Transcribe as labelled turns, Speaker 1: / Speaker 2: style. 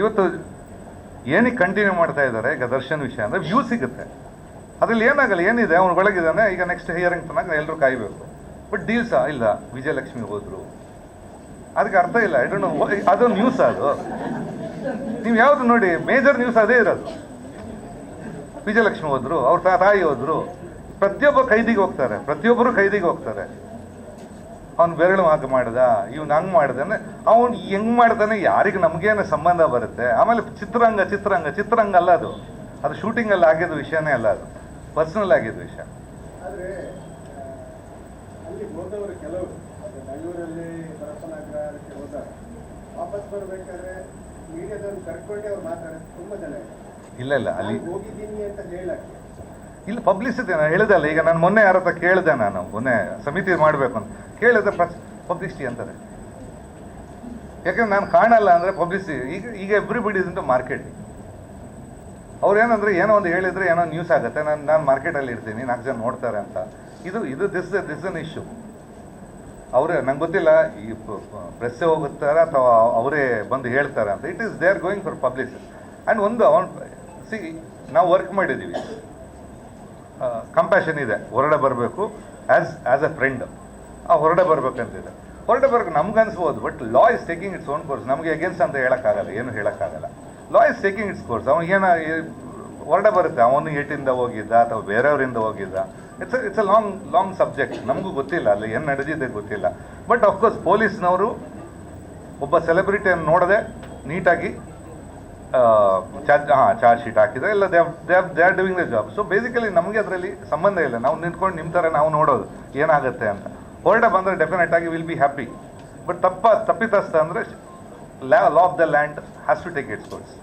Speaker 1: ಇವತ್ತು ಏನಕ್ಕೆ ಕಂಟಿನ್ಯೂ ಮಾಡ್ತಾ ಇದ್ದಾರೆ, ಈಗ ದರ್ಶನ್ ವಿಷಯ ಅಂದರೆ ವ್ಯೂ ಸಿಗುತ್ತೆ. ಅದರಲ್ಲಿ ಏನಾಗಲ್ಲ, ಏನಿದೆ, ಅವ್ನು ಒಳಗಿದ್ದಾನೆ, ಈಗ ನೆಕ್ಸ್ಟ್ ಹಿಯರಿಂಗ್ ತನಕ ಎಲ್ಲರೂ ಕಾಯಬೇಕು. ಬಟ್ ಡೀಲ್ಸ ಇಲ್ಲ. ವಿಜಯಲಕ್ಷ್ಮಿ ಹೋದ್ರು. ಅದಕ್ಕೆ ಅರ್ಥ ಇಲ್ಲ. ಐ ಡೋಂಟ್ ನೋ ಅದು ನ್ಯೂಸ್ ಅದು. ನೀವು ಯಾವುದು ನೋಡಿ ಮೇಜರ್ ನ್ಯೂಸ್ ಅದೇ ಇರೋದು. ವಿಜಯಲಕ್ಷ್ಮಿ ಹೋದ್ರು, ಅವ್ರ ತಾಯಿ ಹೋದ್ರು. ಪ್ರತಿಯೊಬ್ಬ ಕೈದಿಗೆ ಹೋಗ್ತಾರೆ. ಪ್ರತಿಯೊಬ್ಬರು ಕೈದಿಗೆ ಹೋಗ್ತಾರೆ. ಅವ್ನು ಬೆರಳು ಹಾಗೆ ಮಾಡ್ದ ಇವ್ನು ಹಂಗೆ ಮಾಡ್ದಾನೆ ಅವನು ಹೆಂಗ್ ಮಾಡ್ದಾನೆ ಯಾರಿಗೆ ನಮಗೇನು ಸಂಬಂಧ ಬರುತ್ತೆ? ಆಮೇಲೆ ಚಿತ್ರರಂಗ ಚಿತ್ರರಂಗ ಚಿತ್ರರಂಗ ಅಲ್ಲ ಅದು. ಅದು ಶೂಟಿಂಗಲ್ಲಿ ಆಗಿದ್ದ ವಿಷಯನೇ ಅಲ್ಲ ಅದು. ಪರ್ಸನಲ್ ಆಗಿದ್ದ ವಿಷಯ. ಇಲ್ಲ ಇಲ್ಲ ಅಲ್ಲಿ
Speaker 2: ನಾನು ಹೋಗಿದ್ದೀನಿ ಅಂತ ಹೇಳಕ್ಕೆ
Speaker 1: ಇಲ್ಲ ಪಬ್ಲಿಸಿಟಿ ನಾನು ಹೇಳಿದಲ್ಲ, ಈಗ ನಾನು ಮೊನ್ನೆ ಯಾರ ಹತ್ರ ಕೇಳಿದೆ ನಾನು, ಮೊನ್ನೆ ಸಮಿತಿ ಮಾಡಬೇಕು ಅಂತ. ಕೇಳಿದ್ರೆ ಪಬ್ಲಿಸಿಟಿ ಅಂತಾರೆ. ಯಾಕಂದ್ರೆ ನಾನು ಕಾಣಲ್ಲ ಅಂದರೆ ಪಬ್ಲಿಸಿಟಿ ಈಗ ಈಗ ಎವ್ರಿಬಡಿ ಇಂಟು ಮಾರ್ಕೆಟ್ ಅವ್ರು ಏನಂದ್ರೆ ಏನೋ ಒಂದು ಹೇಳಿದ್ರೆ ಏನೋ ನ್ಯೂಸ್ ಆಗುತ್ತೆ, ನಾನು ನಾನು ಮಾರ್ಕೆಟಲ್ಲಿ ಇರ್ತೀನಿ, ನಾಲ್ಕು ಜನ ನೋಡ್ತಾರೆ ಅಂತ. ಇದು ಇದು ದಿಸ್ ದಿಸ್ ಅನ್ ಇಶ್ಯೂ ಅವರೇ, ನಂಗೆ ಗೊತ್ತಿಲ್ಲ, ಈ ಪ್ರೆಸ್ಸೆ ಹೋಗುತ್ತಾರೆ ಅಥವಾ ಅವರೇ ಬಂದು ಹೇಳ್ತಾರೆ ಅಂತ. It is they are going for publicity and ಒಂದು, ಅವನ್ ಸಿ ನಾವು ವರ್ಕ್ ಮಾಡಿದ್ದೀವಿ ಕಂಪ್ಯಾಷನ್ ಇದೆ. ಹೊರಡೆ ಬರಬೇಕು ಆ್ಯಸ್ ಆ್ಯಸ್ ಎ ಫ್ರೆಂಡ್ ಆ ಹೊರಡೆ ಬರ್ಬೇಕಂತಿದೆ. ಹೊರಡೆ ಬರೋಕ್ಕೆ ನಮ್ಗೆ ಅನ್ಸಬಹುದು but law is taking its own course ನಮಗೆ ಎಗೇನ್ಸ್ಟ್ ಅಂತ ಹೇಳೋಕ್ಕಾಗಲ್ಲ, ಏನು ಹೇಳೋಕ್ಕಾಗಲ್ಲ. Law is taking its course ಅವನು ಏನ ಹೊರಡೆ ಬರುತ್ತೆ. ಅವನು ಏಟಿಂದ ಹೋಗಿದ್ದ ಅಥವಾ ಬೇರೆಯವರಿಂದ ಹೋಗಿದ್ದ. It's it's a long long subject ನಮಗೂ ಗೊತ್ತಿಲ್ಲ, ಅಲ್ಲಿ ಏನು ನಡೆದಿದೆ ಗೊತ್ತಿಲ್ಲ. ಬಟ್ ಅಫ್ಕೋರ್ಸ್ ಪೊಲೀಸ್ನವರು ಒಬ್ಬ ಸೆಲೆಬ್ರಿಟಿಯನ್ನು ನೋಡದೆ ನೀಟಾಗಿ ಚಾರ್ಜ್ ಹಾಂ ಚಾರ್ಜ್ ಶೀಟ್ ಹಾಕಿದ್ರೆ ಇಲ್ಲ they they they are doing the job so basically ನಮಗೆ ಅದರಲ್ಲಿ ಸಂಬಂಧ ಇಲ್ಲ. ನಾವು ನಿಂತ್ಕೊಂಡು ನಿಮ್ಮ ಥರ ನಾವು ನೋಡೋದು ಏನಾಗುತ್ತೆ ಅಂತ. ಹೊರಡ ಬಂದರೆ ಡೆಫಿನೆಟ್ ಆಗಿ ವಿಲ್ ಬಿ ಹ್ಯಾಪಿ ಬಟ್ ತಪ್ಪ, ತಪ್ಪಿತಸ್ಥ ಅಂದರೆ law of the land has to take its course